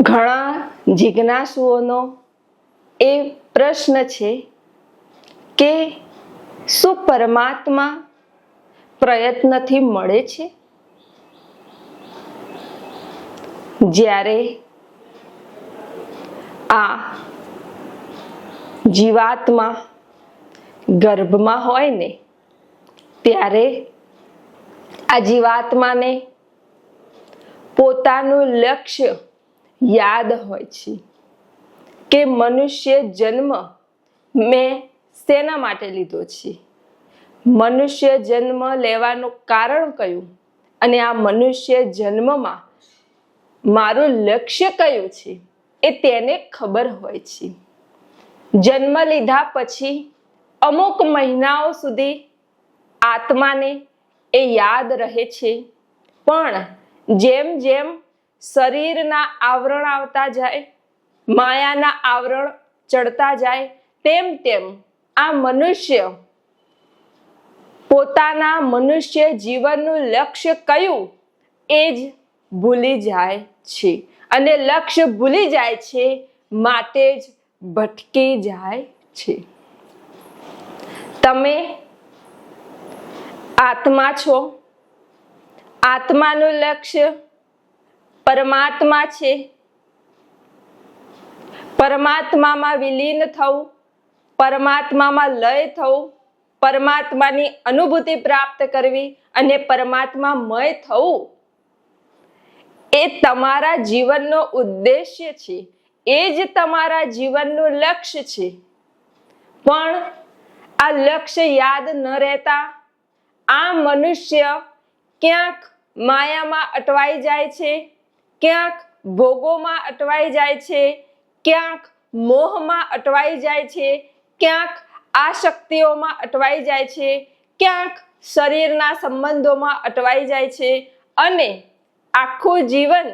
ઘણા જિજ્ઞાસુઓનો એ પ્રશ્ન છે કે શું પરમાત્મા પ્રયત્નથી મળે છે? જ્યારે આ જીવાત્મા ગર્ભમાં હોય ને, ત્યારે આ જીવાત્માને પોતાનું લક્ષ્ય યાદ હોય છે કે મનુષ્ય જન્મ મેં શેના માટે લીધો છે? મનુષ્ય જન્મ લેવાનું કારણ કયું? અને આ મનુષ્ય જન્મમાં મારું લક્ષ્ય કયું છે એ તેને ખબર હોય છે. જન્મ લીધા પછી અમુક મહિનાઓ સુધી આત્માને એ યાદ રહે છે. પણ જેમ જેમ શરીરના આવરણ આવતા જાય, માયાના આવરણ ચડતા જાય, તેમ તેમ આ મનુષ્ય પોતાના મનુષ્ય જીવનનું લક્ષ્ય કયું? એ જ ભૂલી જાય છે. અને લક્ષ્ય ભૂલી જાય છે, માટે જ ભટકી જાય છે. તમે આત્મા છો. આત્માનું લક્ષ્ય પરમાત્મા છે. પરમાત્મામાં વિલીન થવું, પરમાત્મામાં લય થવું, પરમાત્માની અનુભૂતિ પ્રાપ્ત કરવી અને પરમાત્મામય થવું, એ તમારા જીવનનો ઉદ્દેશ્ય છે. એ જ તમારા જીવનનું લક્ષ્ય છે. પણ આ લક્ષ્ય યાદ ન રહેતા આ મનુષ્ય ક્યાંક માયામાં અટવાઈ જાય છે. ક્યાંક ભોગોમાં અટવાઈ જાય છે, ક્યાંક મોહમાં અટવાઈ જાય છે, ક્યાંક આશક્તિઓમાં અટવાઈ જાય છે, ક્યાંક શરીરના સંબંધોમાં અટવાઈ જાય છે અને આખું જીવન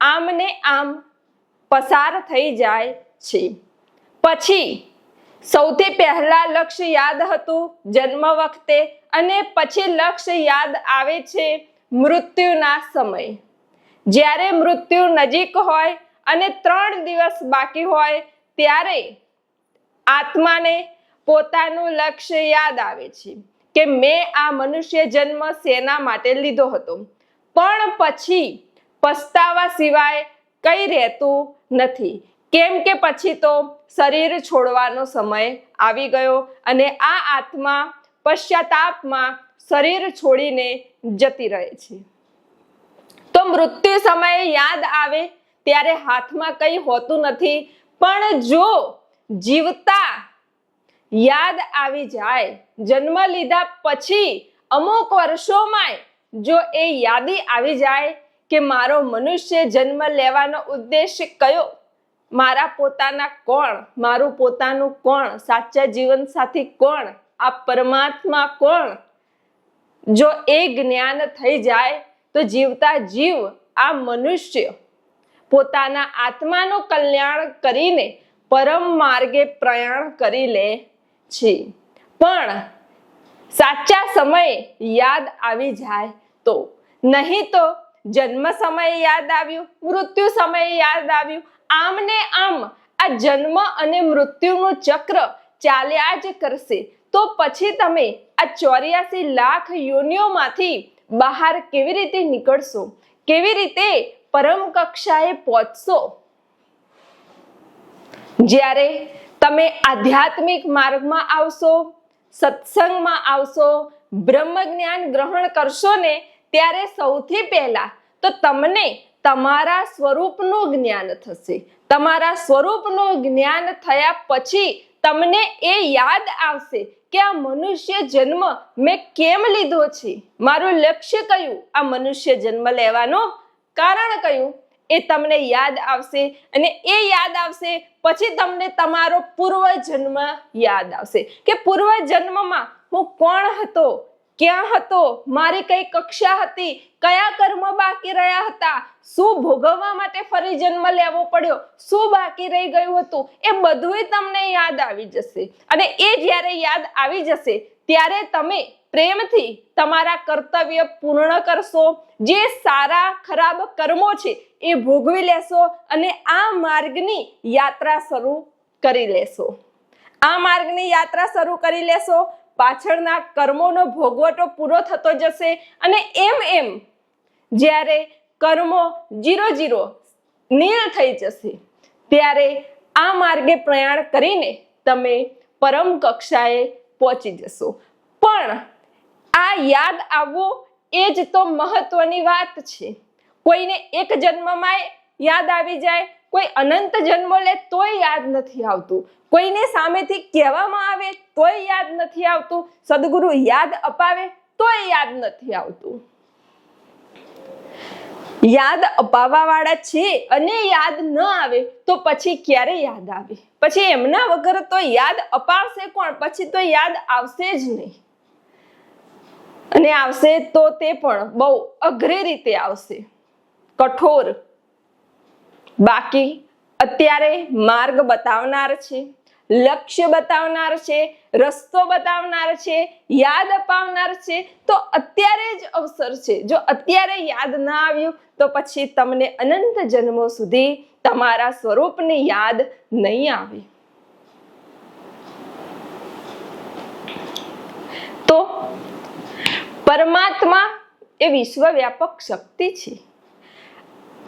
આમને આમ પસાર થઈ જાય છે. પછી સૌથી પહેલા લક્ષ્ય યાદ હતું જન્મ વખતે અને પછી લક્ષ્ય યાદ આવે છે મૃત્યુના સમય. જ્યારે મૃત્યુ નજીક હોય અને ત્રણ દિવસ બાકી હોય, ત્યારે આત્માને પોતાનું લક્ષ્ય યાદ આવે છે કે મેં આ મનુષ્ય જન્મ સેના માટે લીધો હતો. પણ પછી પસ્તાવા સિવાય કંઈ રહેતું નથી. કેમ કે પછી તો શરીર છોડવાનો સમય આવી ગયો અને આ આત્મા પશ્ચાતાપમાં શરીર છોડીને જતી રહે છે. તો મૃત્યુ સમયે યાદ આવે ત્યારે હાથમાં કંઈ હોતું નથી. પણ જો જીવતા યાદ આવી જાય, જન્મ લીધા પછી અમુક વર્ષોમાં જો એ યાદી આવી જાય કે મારો મનુષ્ય જન્મ લેવાનો ઉદ્દેશ કયો? મારા પોતાના કોણ? મારું પોતાનું કોણ? સાચા જીવન સાથી કોણ? આ પરમાત્મા કોણ? જો એ જ્ઞાન થઈ જાય તો જીવતા જીવ આ મનુષ્ય પોતાના આત્માનું કલ્યાણ કરીને પરમ માર્ગે પ્રયાણ કરી લે છે. પણ સાચા સમયે યાદ આવી જાય તો. નહીં તો જન્મ સમયે યાદ આવ્યું, મૃત્યુ સમયે યાદ આવ્યું. આમ ને આમ આ જન્મ અને મૃત્યુનું ચક્ર ચાલ્યા જ કરશે. તો પછી તમે આ ચોર્યાસી લાખ યોનિઓમાંથી બહાર કેવી રીતે નીકળશો? કેવી રીતે પરમ કક્ષાએ પહોંચશો? જ્યારે તમે આધ્યાત્મિક માર્ગમાં આવશો, સત્સંગમાં આવશો બ્રહ્મ જ્ઞાન ગ્રહણ કરશો ને, ત્યારે સૌથી પહેલા તો તમને તમારા સ્વરૂપનું જ્ઞાન થશે. તમારા સ્વરૂપનું જ્ઞાન થયા પછી તમને એ યાદ આવશે કે આ મનુષ્ય જન્મ મેં કેમ લીધો છે? મારું લક્ષ્ય કયું? આ મનુષ્ય જન્મ લેવાનો કારણ કયું? એ તમને યાદ આવશે અને એ યાદ આવશે પછી તમને તમારો પૂર્વ જન્મ યાદ આવશે કે પૂર્વ જન્મમાં હું કોણ હતો? ક્યાં હતો? મારી કઈ કક્ષા હતી? કયા કર્મ બાકી રહ્યા હતા? શું ભોગવવા માટે ફરી જન્મ લેવો પડ્યો? શું બાકી રહી ગયું હતું? એ બધું તમને યાદ આવી જશે. અને એ જ્યારે યાદ આવી જશે, ત્યારે તમે પ્રેમથી તમારા કર્તવ્ય પૂર્ણ કરશો. જે સારા, ખરાબ કર્મો છે, એ ભોગવી લેશો અને આ માર્ગની યાત્રા શરૂ કરી લેશો. આ માર્ગની યાત્રા શરૂ કરી લેશો. પાછળના કર્મોનો ભોગવટો પૂરો થતો જશે અને એમ એમ જ્યારે કર્મો જીરો જીરો નીલ થઈ જશે, ત્યારે આ માર્ગે પ્રયાણ કરીને તમે પરમ કક્ષાએ પહોંચી જશો. પણ આ યાદ આવવો એ જ તો મહત્વની વાત છે. કોઈને એક જન્મમાં યાદ આવી જાય કોઈ અનંત જન્મ લે તોય યાદ નથી આવતું. કોઈને સામેથી કહેવામાં આવે તોય યાદ નથી આવતું. સદગુરુ યાદ અપાવે તોય યાદ નથી આવતું. યાદ અપાવવા વાળા છે અને યાદ ન આવે તો પછી ક્યારે યાદ આવે? પછી એમના વગર તો યાદ અપાવશે કોણ? પછી તો યાદ આવશે જ નહીં. અને આવશે તો તે પણ બહુ અઘરી રીતે આવશે. કઠોર બાકી અત્યારે માર્ગ બતાવનાર છે, લક્ષ્ય બતાવનાર છે, રસ્તો બતાવનાર છે, યાદ અપાવનાર છે, તો અત્યારે જ અવસર છે. જો અત્યારે યાદ ના આવ્યું, તો પછી તમને અનંત જન્મો સુધી તમારા સ્વરૂપની યાદ નહીં આવે. તો પરમાત્મા એ વિશ્વવ્યાપક શક્તિ છે.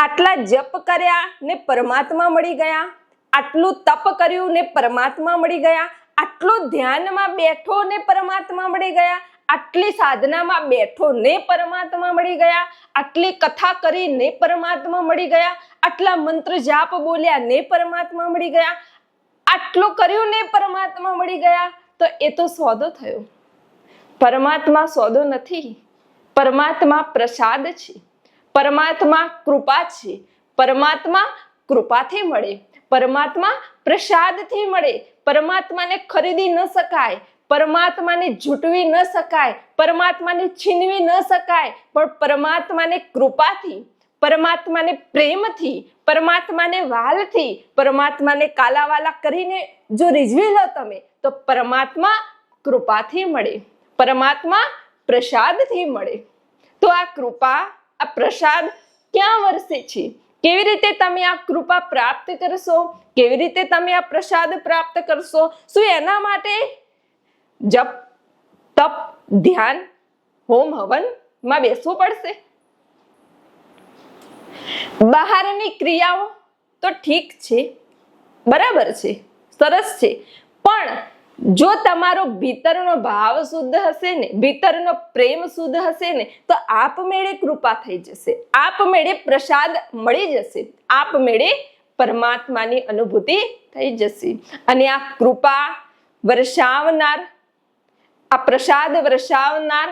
આટલા જપ કર્યા ને પરમાત્મા મળી ગયા, આટલું તપ કર્યું ને પરમાત્મા મળી ગયા, આટલું ધ્યાનમાં બેઠો ને પરમાત્મા મળી ગયા, આટલી સાધનામાં બેઠો ને પરમાત્મા મળી ગયા, આટલી કથા કરી ને પરમાત્મા મળી ગયા, આટલા મંત્ર જાપ બોલ્યા ને પરમાત્મા મળી ગયા, આટલું કર્યું ને પરમાત્મા મળી ગયા, તો એ તો સોદો થયો. પરમાત્મા સોદો નથી, પરમાત્મા પ્રસાદ છે. પરમાત્મા કૃપા છે. પરમાત્મા કૃપાથી મળે. પરમાત્મા પ્રસાદથી મળે. પરમાત્માને ખરીદી ન શકાય. પરમાત્માને જૂટવી ન શકાય. પરમાત્માને છીનવી ન શકાય. પણ પરમાત્માને કૃપાથી, પરમાત્માને પ્રેમથી, પરમાત્માને વાલથી, પરમાત્માને કાલાવાલા કરીને જો રીઝવી લો તમે, તો પરમાત્મા કૃપાથી મળે. પરમાત્મા પ્રસાદથી મળે. તો આ કૃપા આ પ્રસાદ ક્યાં વરસે છે? કેવી રીતે તમે આ કૃપા પ્રાપ્ત કરશો? કેવી રીતે તમે આ પ્રસાદ પ્રાપ્ત કરશો? શું એના માટે જપ, તપ, ધ્યાન, હોમ હવનમાં બેસવું પડશે? બહારની ક્રિયાઓ તો ઠીક છે, બરાબર છે, સરસ છે. પણ જો તમારો ભીતરનો ભાવ શુદ્ધ હશે ને, ભીતરનો પ્રેમ શુદ્ધ હશે ને, તો આપમેળે કૃપા થઈ જશે. આપમેળે પ્રસાદ મળી જશે. આપમેળે પરમાત્માની અનુભૂતિ થઈ જશે. અને આ કૃપા વરસાવનાર, આ પ્રસાદ વર્ષાવનાર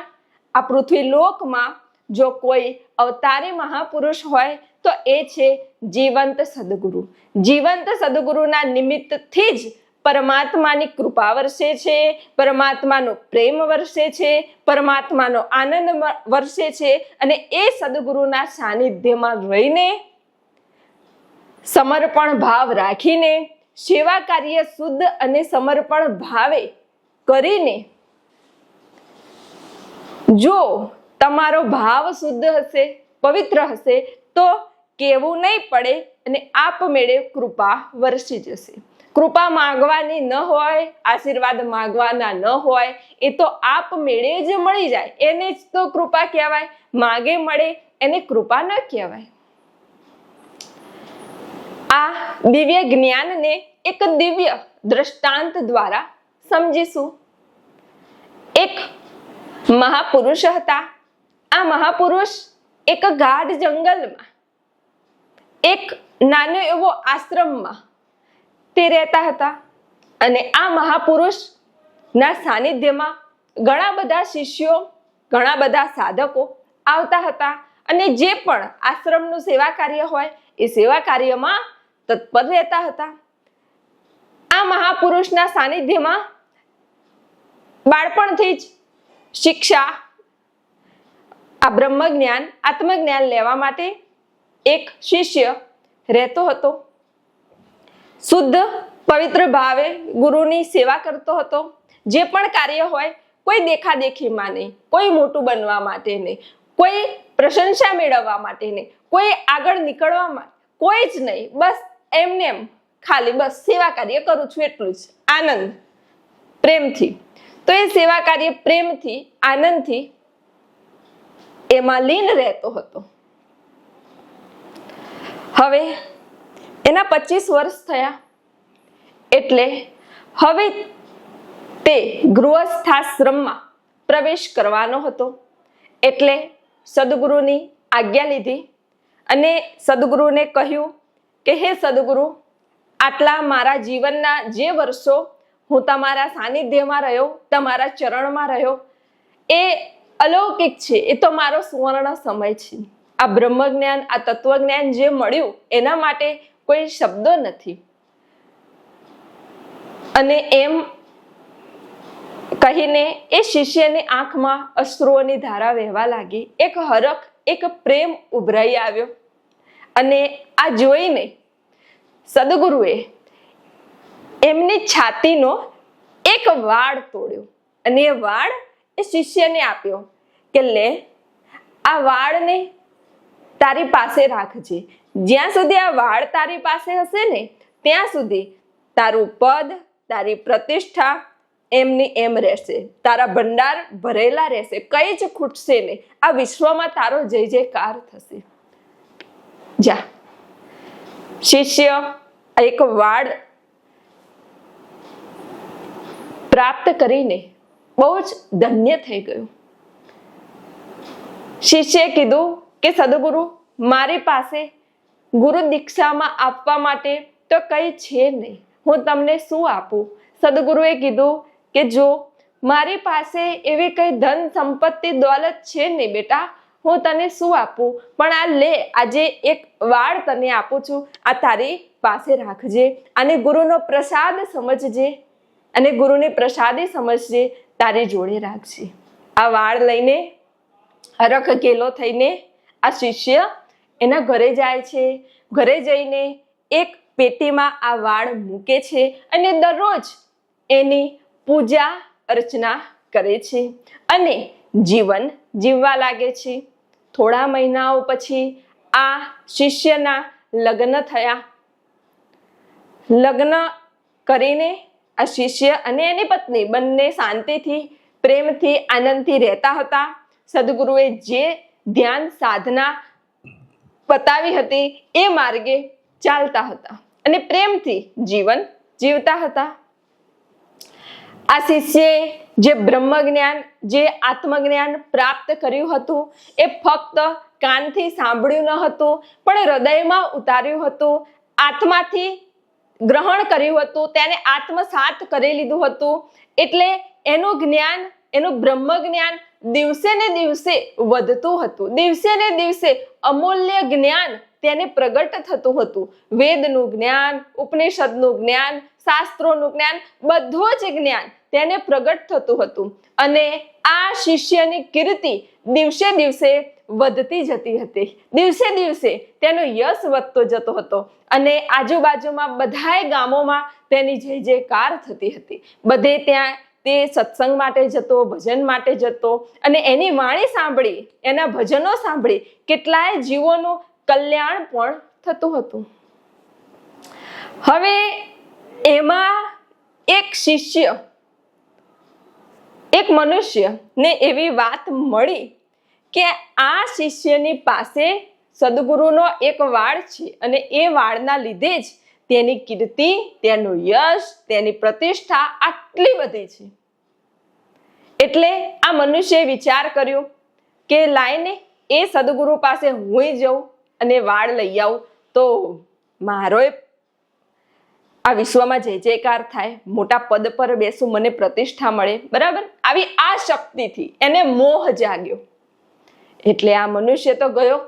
આ પૃથ્વી લોકમાં જો કોઈ અવતારી મહાપુરુષ હોય, તો એ છે જીવંત સદગુરુ. જીવંત સદગુરુના નિમિત્તથી જ પરમાત્માની કૃપા વરસે છે, પરમાત્માનો પ્રેમ વરસે છે, પરમાત્માનો આનંદ વરસે છે અને એ સદગુરુના સાનિધ્યમાં રહીને સમર્પણ ભાવ રાખીને, સેવા કાર્ય શુદ્ધ અને સમર્પણ ભાવે કરીને જો તમારો ભાવ શુદ્ધ હશે, પવિત્ર હશે, તો કેવું નહીં પડે અને આપમેળે કૃપા વરસી જશે. કૃપા માંગવાની ન હોય, આશીર્વાદ માંગવાના ન હોય, એ તો આપમેળે જ મળી જાય. એને જ તો કૃપા કહેવાય. માગે મળે, એને કૃપા ન કહેવાય. આ દિવ્ય જ્ઞાનને એક દિવ્ય દ્રષ્ટાંત દ્વારા સમજીશું. એક મહાપુરુષ હતા. આ મહાપુરુષ એક ગાઢ જંગલમાં, એક નાનો એવો આશ્રમમાં તે રહેતા હતા. અને આ મહાપુરુષ ના સાનિધ્યમાં ઘણા બધા શિષ્યો, ઘણા બધા સાધકો આવતા હતા. અને જે પણ આશ્રમનું સેવા કાર્ય હોય, એ સેવા કાર્યમાં તત્પર રહેતા હતા. આ મહાપુરુષના સાનિધ્યમાં બાળપણથી જ શિક્ષા, આ બ્રહ્મ જ્ઞાન આત્મજ્ઞાન લેવા માટે એક શિષ્ય રહેતો હતો. શુદ્ધ, પવિત્ર ભાવે ગુરુની સેવા કરતો હતો. જે પણ કાર્ય હોય, કોઈ દેખાદેખીમાં નહીં કોઈ મોટું બનવા માટે નહીં કોઈ પ્રશંસા મેળવવા માટે નહીં કોઈ આગળ નીકળવા માટે, કોઈ જ નહીં, બસ એમને એમ ખાલી બસ સેવા કાર્ય કરું છું, એટલું જ. આનંદ, પ્રેમથી. તો એ સેવા કાર્ય પ્રેમથી, આનંદથી એમાં લીન રહેતો હતો. હવે એના પચીસ વર્ષ થયા. એટલે હવે તે ગૃહસ્થાશ્રમમાં પ્રવેશ કરવાનો હતો. એટલે સદગુરુની આજ્ઞા લીધી અને સદગુરુને કહ્યું કે, હે સદગુરુ, આટલા મારા જીવનના જે વર્ષો હું તમારા સાનિધ્યમાં રહ્યો, તમારા ચરણમાં રહ્યો, એ અલૌકિક છે. એ તો મારો સુવર્ણ સમય છે. આ બ્રહ્મજ્ઞાન, આ તત્વજ્ઞાન જે મળ્યું, એના માટે કોઈ શબ્દો નથી. અને એમ કહીને એ શિષ્યની આંખમાં અશ્રુઓની ધારા વહેવા લાગી. એક હરખ, એક પ્રેમ ઉભરાઈ આવ્યો. અને આ જોઈને સદગુરુએ એમની છાતીનો એક વાળ તોડ્યો. અને એ વાળ એ શિષ્યને આપ્યો કે લે, આ વાળને તારી પાસે રાખજે. જ્યાં સુધી આ વાળ તારી પાસે હશે ને, ત્યાં સુધી તારું પદ, તારી પ્રતિષ્ઠા એમની એમ રહેશે. તારા ભંડાર ભરેલા રહેશે. કઈ જ ખૂટશે નહીં. આ વિશ્વમાં તારો જય જયકાર થશે. જા. શિષ્ય એક વાડ પ્રાપ્ત કરીને બહુ જ ધન્ય થઈ ગયું. શિષ્યએ કીધું કે, સદગુરુ, મારી પાસે ગુરુ દીક્ષામાં આપવા માટે તો કંઈ છે નહીં. હું તમને શું આપું? સદગુરુએ કીધું કે જો મારી પાસે એવી કંઈ ધન સંપત્તિ દોલત છે નહીં બેટા, હું તને શું આપું? પણ આ લે, આજે એક વાળ તને આપું છું. આ તારી પાસે રાખજે અને ગુરુનો પ્રસાદ સમજજે અને ગુરુની પ્રસાદે સમજજે, તારી જોડે રાખજે. આ વાળ લઈને હરખ ગેલો થઈને આ શિષ્ય એના ઘરે જાય છે. ઘરે જઈને એક પેટીમાં આ વાળ મૂકે છે અને દરરોજ એની પૂજા અર્ચના કરે છે અને જીવન જીવવા લાગે છે. થોડા મહિનાઓ પછી આ શિષ્યના લગ્ન થયા. લગ્ન કરીને આ શિષ્ય અને એની પત્ની બંને શાંતિથી, પ્રેમથી, આનંદથી રહેતા હતા. સદગુરુએ જે ધ્યાન સાધના બતાવી હતી એ માર્ગે ચાલતા હતા અને પ્રેમથી જીવન જીવતા હતા. આ શિષ્યએ જે બ્રહ્મ જ્ઞાન જે આત્મજ્ઞાન પ્રાપ્ત કર્યું હતું, એ ફક્ત કાનથી સાંભળ્યું ન હતું, પણ હૃદયમાં ઉતાર્યું હતું, આત્માથી ગ્રહણ કર્યું હતું, તેને આત્મસાત કરી લીધું હતું. એટલે એનું જ્ઞાન, એનું બ્રહ્મ જ્ઞાન દિવસે ને દિવસે વધતું હતું. દિવસે ને દિવસે અમૂલ્ય જ્ઞાન તેને પ્રગટ થતું હતું. વેદનું જ્ઞાન, ઉપનિષદનું જ્ઞાન, શાસ્ત્રોનું જ્ઞાન, બધું જ જ્ઞાન તેને પ્રગટ થતું હતું. અને આ શિષ્યની કીર્તિ દિવસે દિવસે વધતી જતી હતી. દિવસે દિવસે તેનો યશ વધતો જતો હતો. અને આજુબાજુમાં બધાય ગામોમાં તેની જય જયકાર થતી હતી. બધે ત્યાં તે સત્સંગ માટે જતો, ભજન માટે જતો અને એની વાણી સાંભળી, એના ભજનો સાંભળી કેટલાય જીવોનું કલ્યાણ પણ થતું હતું. હવે એમાં એક શિષ્ય, એક મનુષ્ય ને એવી વાત મળી કે આ શિષ્યની પાસે સદગુરુનો એક વાળ છે અને એ વાળના લીધે જ તેની કીર્તિ, તેનું યશ, તેની પ્રતિષ્ઠા આટલી બધી છે. એટલે આ મનુષ્યએ વિચાર કર્યો કે લાઈને એ સદગુરુ પાસે હું જઉં અને વાળ લઈ આવું, તો મારો આ વિશ્વમાં જય જયકાર થાય, મોટા પદ પર બેસું, મને પ્રતિષ્ઠા મળે, બરાબર? આવી આ શક્તિથી એને મોહ જાગ્યો. એટલે આ મનુષ્ય તો ગયો.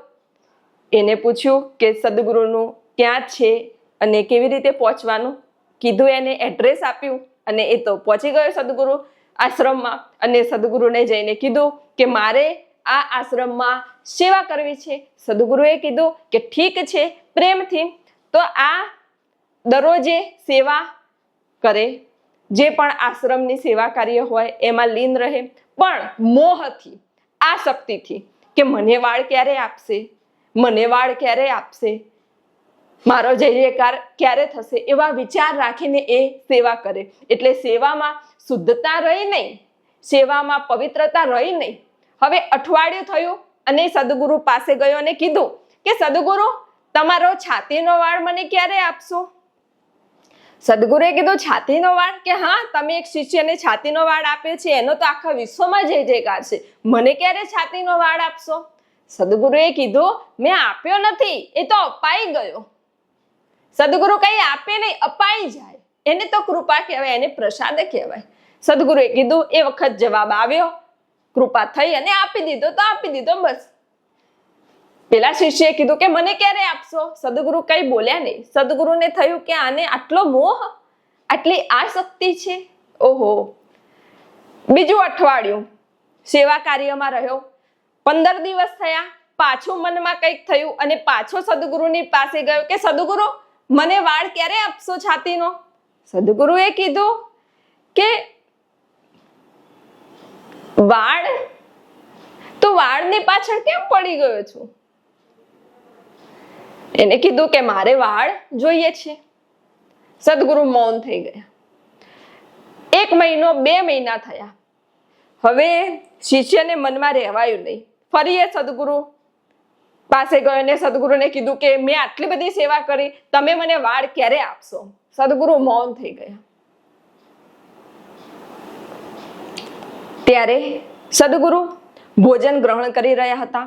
એને પૂછ્યું કે સદગુરુનું ક્યાં છે? અને કેવી રીતે પહોંચવાનું? કીધું એને એડ્રેસ આપ્યું અને એ તો પહોંચી ગયો સદગુરુ આશ્રમમાં અને સદગુરુને જઈને કીધું કે મારે આ આશ્રમમાં સેવા કરવી છે. સદગુરુએ કીધું કે ઠીક છે પ્રેમથી. તો આ દરરોજે સેવા કરે. જે પણ આશ્રમની સેવા કાર્ય હોય એમાં લીન રહે. પણ મોહથી આ શક્તિથી કે મને વાળ ક્યારે આપશે? મને વાળ ક્યારે આપશે? મારો જય જયકાર ક્યારે થશે એવા વિચાર રાખીને એ સેવા કરે. એટલે સેવામાં શુદ્ધતા રહી નહીં, સેવામાં પવિત્રતા રહી નહીં. હવે અઠવાડિયું થયું અને સદગુરુ પાસે ગયો અને કીધું કે, સદગુરુ, તમારો છાતીનો વાળ મને ક્યારે આપશો? સદગુરુએ કીધું, છાતીનો વાળ? કે, હા, તમે એક શિષ્યને છાતીનો વાળ આપ્યો છે, એનો તો આખા વિશ્વમાં જય જયકાર છે. મને ક્યારે છાતીનો વાળ આપશો? સદગુરુએ કીધું, મેં આપ્યો નથી, એ તો અપાઈ ગયો. સદગુરુ કઈ આપે નહીં, અપાઈ જાય. એને તો કૃપા કહેવાય, એને પ્રસાદ કહેવાય. સદગુરુએ કીધું, એ વખત જવાબ આવ્યો, કૃપા થઈ અને આપી દીધો, તો આપી દીધો બસ. પેલા શિષ્યએ કીધું કે, મને ક્યારે આપશો? સદગુરુ કઈ બોલ્યા નહીં. સદગુરુને થયું કે, આને આટલો મોહ, આટલી આસક્તિ છે? ઓહો. બીજું અઠવાડિયું. સેવા કાર્યમાં રહ્યો. પંદર દિવસ થયા. પાછું મનમાં કંઈક થયું અને પાછો સદગુરુની પાસે ગયો કે, સદગુરુ મને વાળ ક્યારે આપશો છાતીનો? સદગુરુએ કીધું કે વાળ, તો વાળની પાછળ કેમ પડી ગયો છું? એને કીધું કે મારે વાળ જોઈએ છે. સદગુરુ મૌન થઈ ગયા. એક મહિનો, બે મહિના થયા. હવે શિષ્યને મનમાં રહેવાયું નહીં. ફરી એ સદગુરુ પાસે ગયો અને સદગુરુને કીધું કે મેં આટલી બધી સેવા કરી, તમે મને વાળ ક્યારે આપશો? સદગુરુ મૌન થઈ ગયા. ત્યારે સદગુરુ ભોજન ગ્રહણ કરી રહ્યા હતા.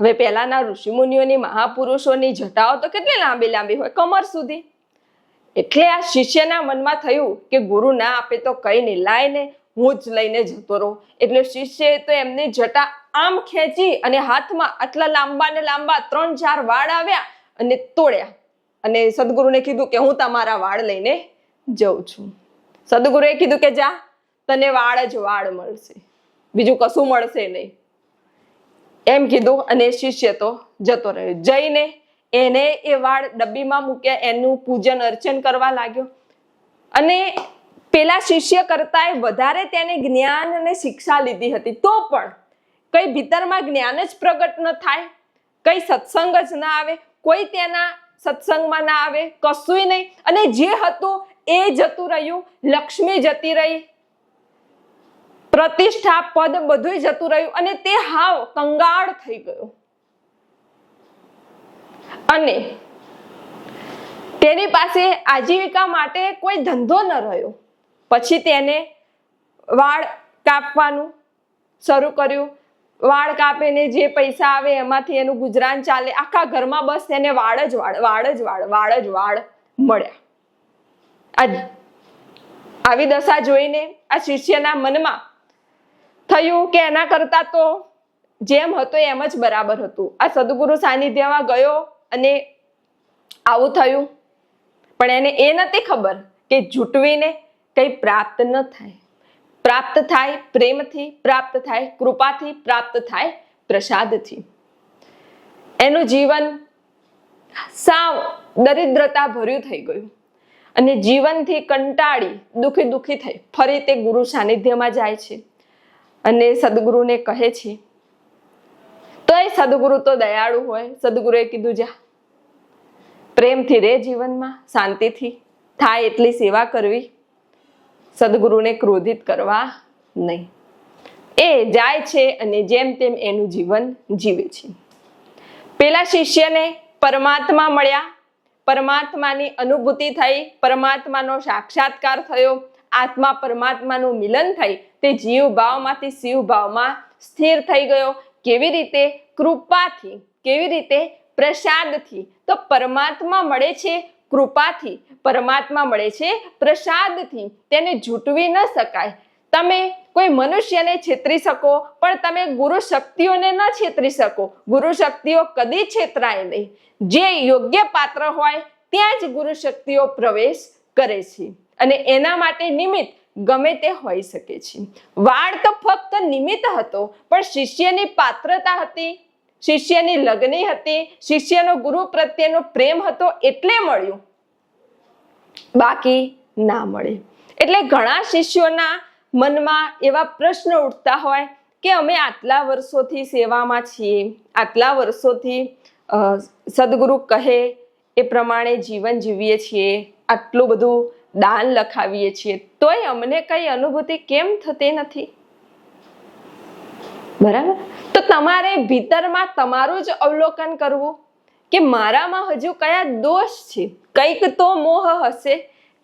હવે પહેલાના ઋષિમુનિઓની મહાપુરુષોની જટાઓ તો કેટલી લાંબી લાંબી હોય, કમર સુધી. એટલે આ શિષ્યના મનમાં થયું કે ગુરુ ના આપે તો કઈ નહીં, લાઈને હું જ લઈને જતો રહું. એટલે શિષ્યએ તો એમની જટા આમ ખેંચી અને હાથમાં આટલા લાંબા ને લાંબા ત્રણ ચાર વાળ આવ્યા અને તોડ્યા. અને સદગુરુને કીધું કે હું તમારા વાળ લઈને જઉં છું. સદગુરુએ કીધું કે જા, તને વાળ જ વાળ મળશે. બીજું કશું મળશે નહીં. એમ કીધું અને શિષ્ય તો જતો રહ્યો. જઈને એને એ વાળ ડબ્બીમાં મૂક્યા, એનું પૂજન અર્ચન કરવા લાગ્યો. અને પેલા શિષ્ય કરતા વધારે તેને જ્ઞાન અને શિક્ષા લીધી હતી. તો પણ કઈ ભીતરમાં જ્ઞાન જ પ્રગટ ન થાય, કઈ સત્સંગ જ ના આવે, કોઈ તેના સત્સંગમાં ના આવે, કશુંય નહીં. અને જે હતું એ જતું રહ્યું, લક્ષ્મી જતી રહી. પ્રતિષ્ઠા પદ બધું જતું રહ્યું અને તે હાવ કંગાળ થઈ ગયો. અને તેની પાસે આજીવિકા માટે કોઈ ધંધો ન રહ્યો. પછી તેને વાળ કાપવાનું શરૂ કર્યું. વાળ કાપીને જે પૈસા આવે એમાંથી એનું ગુજરાન ચાલે. આખા ઘરમાં બસ એને વાળ જ વાળ વાળ જ વાળ વાળ જ વાળ મળ્યા. આવી દશા જોઈને આ શિષ્યના મનમાં થયું કે એના કરતા તો જેમ હતો એમ જ બરાબર હતું. આ સદગુરુ સાનિધ્યમાં ગયો અને આવું થયું. પણ એને એ નથી ખબર કે જૂટવીને કંઈ પ્રાપ્ત ન થાય. પ્રાપ્ત થાય પ્રેમથી, પ્રાપ્ત થાય કૃપાથી, પ્રાપ્ત થાય પ્રસાદથી. એનું જીવન સાવ દરિદ્રતા ભર્યું થઈ ગયું. અને જીવનથી કંટાળી, દુઃખી દુઃખી થઈ, ફરી તે ગુરુ સાનિધ્યમાં જાય છે. અને સદગુરુને કહે છે તો એ સદગુરુ તો દયાળુ હોય. સદગુરુએ કીધું, જા, પ્રેમથી રે જીવનમાં, શાંતિથી. થાય એટલી સેવા કરવી. સદગુરુને ક્રોધિત કરવા નહીં. એ જાય છે અને જેમ તેમ એનું જીવન જીવે છે. પેલા શિષ્યને પરમાત્મા મળ્યા. પરમાત્માની અનુભૂતિ થઈ, પરમાત્માનો સાક્ષાત્કાર થયો. આત્મા પરમાત્માનું મિલન થઈ, તે જીવ ભાવમાંથી શિવ ભાવમાં સ્થિર થઈ ગયો. કેવી રીતે? કૃપાથી, કેવી રીતે? પ્રસાદથી. તો પરમાત્મા મળે છે કૃપાથી પરમાત્મા મળે છે, પ્રસાદથી તેને જૂટવી ન શકાય. તમે કોઈ મનુષ્યને છેતરી શકો, પણ તમે ગુરુ શક્તિઓને ન છેતરી શકો. ગુરુ શક્તિઓ કદી છેતરાય નહીં. જે યોગ્ય પાત્ર હોય, ત્યાં જ ગુરુ શક્તિઓ પ્રવેશ કરે છે. અને એના માટે નિમિત્ત ગમે તે હોઈ શકે છે. વાળ તો ફક્ત નિમિત્ત હતો, પણ શિષ્યની પાત્રતા હતી શિષ્યની લગ્ની હતી. શિષ્યનો ગુરુ પ્રત્યેનો પ્રેમ હતો એટલે મળ્યું. બાકી ના મળે. એટલે ઘણા શિષ્યોના મનમાં એવા પ્રશ્ન ઉઠતા હોય કે અમે આટલા વર્ષોથી સેવામાં છીએ. આટલા વર્ષોથી સદગુરુ કહે એ પ્રમાણે જીવન જીવીએ છીએ. આટલું બધું દાન લખાવીએ છીએ. તોય અમને કઈ અનુભૂતિ કેમ થતી નથી? બરાબર? તો તમારે ભીતરમાં તમારું જ અવલોકન કરવું કે મારામાં હજુ કયા દોષ છે? કંઈક તો મોહ હશે,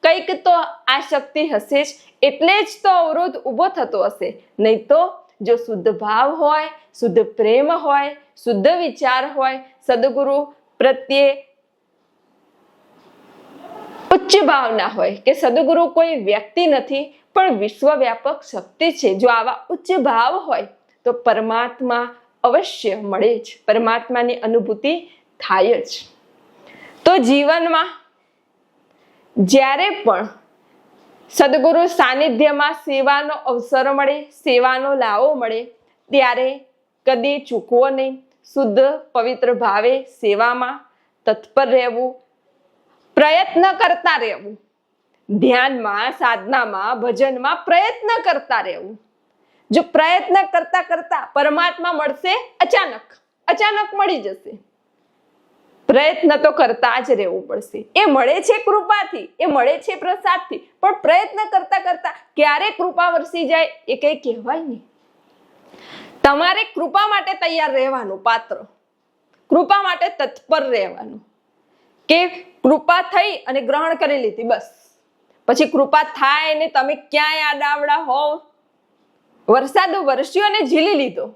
કંઈક તો આ શક્તિ હશે જ, એટલે જ તો અવરોધ ઊભો થતો હશે. નહીં તો જો શુદ્ધ ભાવ હોય, શુદ્ધ પ્રેમ હોય, શુદ્ધ વિચાર હોય, સદગુરુ પ્રત્યે ઉચ્ચ ભાવના હોય કે સદગુરુ કોઈ વ્યક્તિ નથી, પણ વિશ્વવ્યાપક શક્તિ છે. જો આવા ઉચ્ચ ભાવ હોય તો પરમાત્મા અવશ્ય મળે જ. પરમાત્માની અનુભૂતિ થાય જ. તો જીવનમાં જ્યારે પણ સદગુરુ સાનિધ્યમાં સેવાનો અવસર મળે, સેવાનો લાવો મળે, ત્યારે કદી ચૂકવો નહીં. શુદ્ધ, પવિત્ર ભાવે સેવામાં તત્પર રહેવું, પ્રયત્ન કરતા રહેવું. ધ્યાનમાં, સાધનામાં, ભજનમાં પ્રયત્ન કરતા રહેવું. જો પ્રયત્ન કરતા કરતા પરમાત્મા મળશે, અચાનક અચાનક મળી જશે. પ્રયત્ન તો કરતા જ રહેવું પડશે. એ મળે છે કૃપાથી, એ મળે છે પ્રસાદથી, પણ પ્રયત્ન કરતા કરતા ક્યારે કૃપા વરસી જાય એ કઈ કહેવાય નહીં. તમારે કૃપા માટે તૈયાર રહેવાનું, પાત્ર. કૃપા માટે તત્પર રહેવાનું. કે કૃપા થઈ અને ગ્રહણ કરી લીધી, બસ. પછી કૃપા થાય ને તમે ક્યાંય આડાવડા હોવ? વરસાદ વરસ્યો અને ઝીલી લીધો.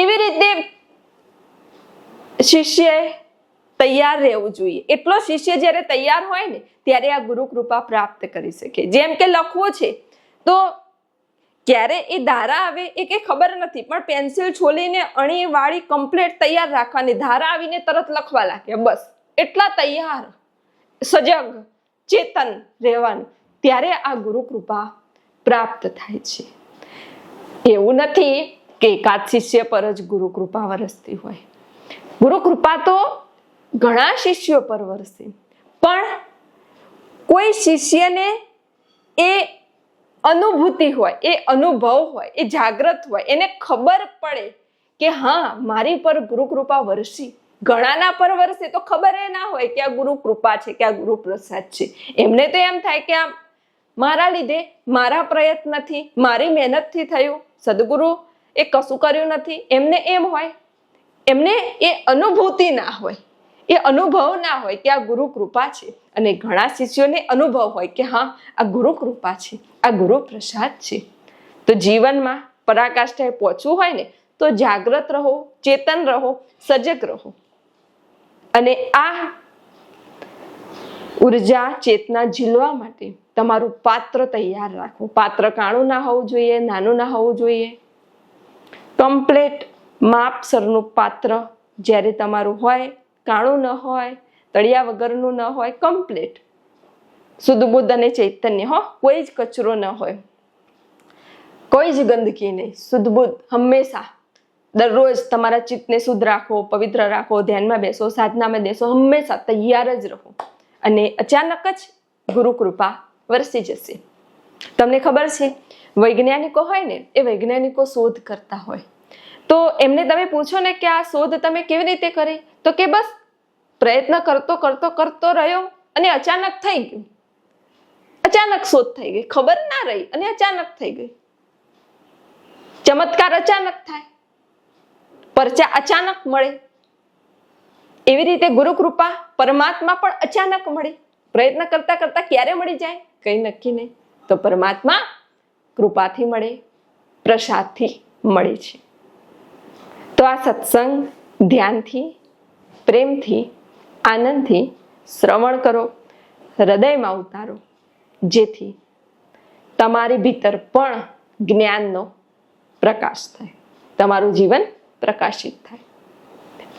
એવી રીતે શિષ્ય તૈયાર રહેવું જોઈએ. એટલો શિષ્ય જ્યારે તૈયાર હોય ને, ત્યારે આ ગુરુ કૃપા પ્રાપ્ત કરી શકે. જેમ કે લખવો છે, તો ક્યારે એ ધારા આવે એ કે ખબર નથી, પણ પેન્સિલ છોલીને અણી વાળી કમ્પ્લેટ તૈયાર રાખવાની, ધારા આવીને તરત લખવા લાગે. બસ, એટલા તૈયાર સજગ ચેતન રહેવાનું. ત્યારે આ ગુરુ કૃપા પ્રાપ્ત થાય છે. એવું નથી કે એકાદ શિષ્ય પર જ ગુરુ કૃપા વરસતી હોય. ગુરુ કૃપા તો ઘણા શિષ્યો પર વરસે. પણ કોઈ શિષ્યને એ અનુભૂતિ હોય, એ અનુભવ હોય, એ જાગ્રત હોય, એને ખબર પડે કે હા, મારી પર ગુરુ કૃપા વરસી. ઘણાના પર વરસે તો ખબર એ ના હોય કે આ ગુરુ કૃપા છે, કે આ ગુરુ પ્રસાદ છે. એમને તો એમ થાય કે આ મારા લીધે મારા પ્રયત્નથી, મારી મહેનતથી થયું. સદગુરુ એ કશું કર્યું નથી. એમને એમ હોય, એમને એ અનુભૂતિ ના હોય, એ અનુભવ ના હોય કે આ ગુરુ કૃપા છે. અને ઘણા શિષ્યોને અનુભવ હોય કે હા, આ ગુરુ કૃપા છે, આ ગુરુ પ્રસાદ છે. તો જીવનમાં પરાકાષ્ઠાએ પહોંચવું હોય ને, તો જાગ્રત રહો, ચેતન રહો, સજગ રહો. અને આ ઊર્જા, ચેતના ઝીલવા માટે તમારું પાત્ર તૈયાર રાખવું. પાત્ર કાણું ના હોવું જોઈએ, નાનું ના હોવું જોઈએ. કમ્પ્લેટ માપસરનું પાત્ર જ્યારે તમારું હોય, કાણું ન હોય, તળિયા વગરનું ન હોય કમ્પ્લેટ સુદબુદ્ધ અને ચૈતન્ય, હો, કોઈ જ કચરો ન હોય. કોઈ જ ગંદકી નહીં. સુદબુદ્ધ હંમેશા દરરોજ તમારા ચિત્તને શુદ્ધ રાખો, પવિત્ર રાખો, ધ્યાનમાં બેસો, સાધનામાં બેસો, હંમેશા તૈયાર જ રહો. અને અચાનક જ ગુરુ કૃપા વરસી જશે. તમને ખબર છે, વૈજ્ઞાનિકો હોય ને, એ વૈજ્ઞાનિકો શોધ કરતા હોય. તો એમને તમે પૂછો ને કે આ શોધ તમે કેવી રીતે કરી? તો કે બસ, પ્રયત્ન કરતો કરતો કરતો રહ્યો અને અચાનક થઈ ગયું. અચાનક શોધ થઈ ગઈ, ખબર ના રહી અને અચાનક થઈ ગઈ. ચમત્કાર અચાનક થાય. પરચા અચાનક મળે. એવી રીતે ગુરુ કૃપા પરમાત્મા પણ અચાનક મળે. પ્રયત્ન કરતા કરતા ક્યારે મળી જાય? કઈ નક્કી નહીં. તો પરમાત્મા કૃપાથી મળે, પ્રસાદથી મળે છે. તો આ સત્સંગ ધ્યાનથી, પ્રેમથી, આનંદથી શ્રવણ કરો, હૃદયમાં ઉતારો. જેથી તમારી ભીતર પણ જ્ઞાનનો પ્રકાશ થાય. તમારું જીવન પ્રકાશિત થાય.